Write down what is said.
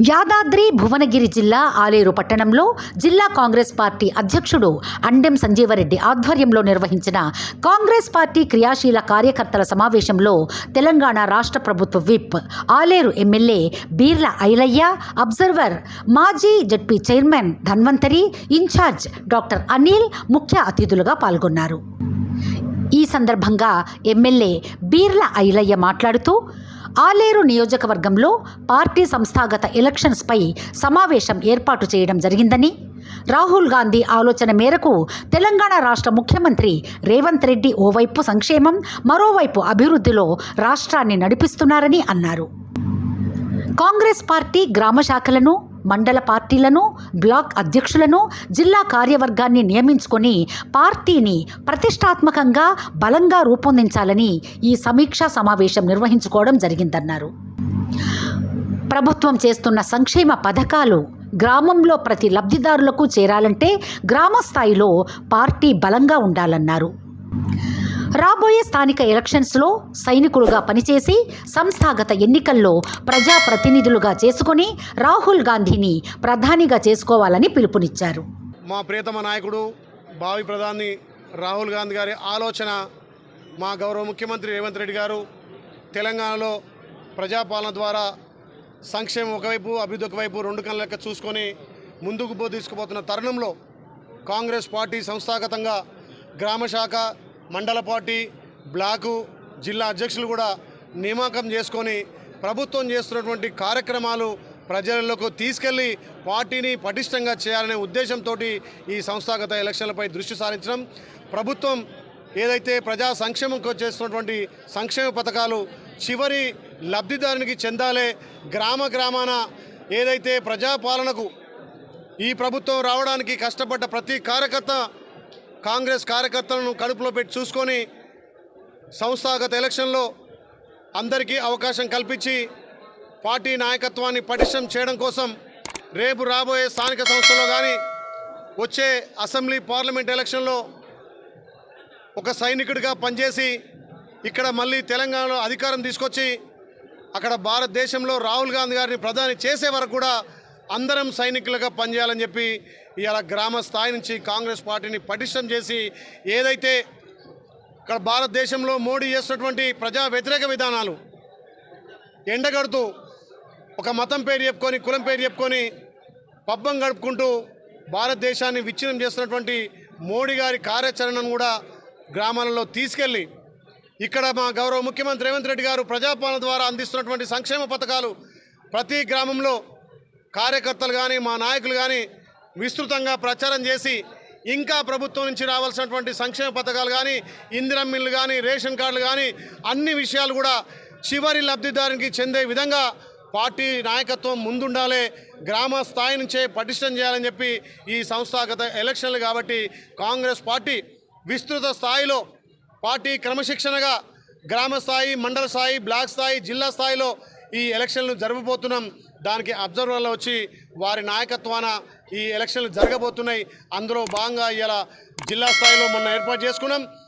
యాదాద్రి భువనగిరి జిల్లా ఆలేరు పట్టణంలో జిల్లా కాంగ్రెస్ పార్టీ అధ్యక్షుడు అండెం సంజీవరెడ్డి ఆధ్వర్యంలో నిర్వహించిన కాంగ్రెస్ పార్టీ క్రియాశీల కార్యకర్తల సమావేశంలో తెలంగాణ రాష్ట్ర ప్రభుత్వ whip Aleru MLA Beerla Ailaiah observer మాజీ ZP chairman Dhanvantari in charge doctor Anil ముఖ్య అతిథులుగా పాల్గొన్నారు. ఈ సందర్భంగా ఎమ్మెల్యే బీర్ల ఐలయ్య మాట్లాడుతూ ఆలేరు నియోజకవర్గంలో పార్టీ సంస్థాగత ఎలక్షన్స్పై సమావేశం ఏర్పాటు చేయడం జరిగిందని రాహుల్ గాంధీ ఆలోచన మేరకు తెలంగాణ రాష్ట్ర ముఖ్యమంత్రి రేవంత్ రెడ్డి ఓవైపు సంక్షేమం మరోవైపు అభివృద్ధిలో రాష్ట్రాన్ని నడిపిస్తున్నారని అన్నారు. కాంగ్రెస్ పార్టీ గ్రామ శాఖలను మండల పార్టీలను బ్లాక్ అధ్యక్షులను జిల్లా కార్యవర్గాన్ని నియమించుకొని పార్టీని ప్రతిష్టాత్మకంగా బలంగా రూపొందించాలని ఈ సమీక్షా సమావేశం నిర్వహించుకోవడం జరిగిందన్నారు. ప్రభుత్వం చేస్తున్న సంక్షేమ పథకాలు గ్రామంలో ప్రతి లబ్ధిదారులకు చేరాలంటే గ్రామ స్థాయిలో పార్టీ బలంగా ఉండాలన్నారు. రాబోయే స్థానిక ఎలక్షన్స్లో సైనికులుగా పనిచేసి సంస్థాగత ఎన్నికల్లో ప్రజాప్రతినిధులుగా చేసుకొని రాహుల్ గాంధీని ప్రధానిగా చేసుకోవాలని పిలుపునిచ్చారు. మా ప్రియతమ నాయకుడు భావి ప్రధాని రాహుల్ గాంధీ గారి ఆలోచన మా గౌరవ ముఖ్యమంత్రి రేవంత్ రెడ్డి గారు తెలంగాణలో ప్రజాపాలన ద్వారా సంక్షేమం ఒకవైపు అభివృద్ధి ఒకవైపు రెండు కళ్ళ లెక్క చూసుకొని ముందుకు తీసుకుపోతున్న తరుణంలో కాంగ్రెస్ పార్టీ సంస్థాగతంగా గ్రామ శాఖ మండల పార్టీ బ్లాకు జిల్లా అధ్యక్షులు కూడా నియామకం చేసుకొని ప్రభుత్వం చేస్తున్నటువంటి కార్యక్రమాలు ప్రజలకు తీసుకెళ్ళి పార్టీని పటిష్టంగా చేయాలనే ఉద్దేశంతో ఈ సంస్థాగత ఎలక్షన్లపై దృష్టి సారించడం. ప్రభుత్వం ఏదైతే ప్రజా సంక్షేమంకు చేస్తున్నటువంటి సంక్షేమ పథకాలు చివరి లబ్ధిదారునికి చెందాలే గ్రామ గ్రామాన ఏదైతే ప్రజాపాలనకు ఈ ప్రభుత్వం రావడానికి కష్టపడ్డ ప్రతి కార్యకర్త కాంగ్రెస్ కార్యకర్తలను కడుపులో పెట్టి చూసుకొని సంస్థాగత ఎలక్షన్లో అందరికీ అవకాశం కల్పించి పార్టీ నాయకత్వాన్ని పటిష్టం చేయడం కోసం రేపు రాబోయే స్థానిక సంస్థలో కానీ వచ్చే అసెంబ్లీ పార్లమెంట్ ఎలక్షన్లో ఒక సైనికుడిగా పనిచేసి ఇక్కడ మళ్ళీ తెలంగాణలో అధికారం తీసుకొచ్చి అక్కడ భారతదేశంలో రాహుల్ గాంధీ గారిని ప్రధాని చేసే వరకు కూడా అందరం సైనికులుగా పనిచేయాలని చెప్పి ఇవాళ గ్రామ స్థాయి నుంచి కాంగ్రెస్ పార్టీని పటిష్టం చేసి ఏదైతే ఇక్కడ భారతదేశంలో మోడీ చేస్తున్నటువంటి ప్రజా వ్యతిరేక విధానాలు ఎండగడుతూ ఒక మతం పేరు చెప్పుకొని కులం పేరు చెప్పుకొని పబ్బం గడుపుకుంటూ భారతదేశాన్ని విచ్ఛిన్నం చేస్తున్నటువంటి మోడీ గారి కార్యాచరణను కూడా గ్రామాలలో తీసుకెళ్ళి ఇక్కడ మా గౌరవ ముఖ్యమంత్రి రేవంత్ రెడ్డి గారు ప్రజాపాలన ద్వారా అందిస్తున్నటువంటి సంక్షేమ పథకాలు ప్రతి గ్రామంలో కార్యకర్తలు కానీ మా నాయకులు కానీ విస్తృతంగా ప్రచారం చేసి ఇంకా ప్రభుత్వం నుంచి రావాల్సినటువంటి సంక్షేమ పథకాలు కానీ ఇందిరం మిల్లు కానీ రేషన్ కార్డులు కానీ అన్ని విషయాలు కూడా చివరి లబ్ధిదారునికి చెందే విధంగా పార్టీ నాయకత్వం ముందుండాలి గ్రామ స్థాయి నుంచే పటిష్టం చేయాలని చెప్పి ఈ సంస్థాగత ఎలక్షన్లు కాబట్టి కాంగ్రెస్ పార్టీ విస్తృత స్థాయిలో పార్టీ క్రమశిక్షణగా గ్రామ స్థాయి మండల స్థాయి బ్లాక్ స్థాయి జిల్లా స్థాయిలో ఈ ఎలక్షన్లు జరగబోతున్నాం. దానికి అబ్జర్వర్లు వచ్చి వారి నాయకత్వాన ఈ ఎలక్షన్లు జరగబోతున్నాయి. అందులో భాగంగా ఇలా జిల్లా స్థాయిలో మొన్న ఏర్పాటు చేసుకున్నాం.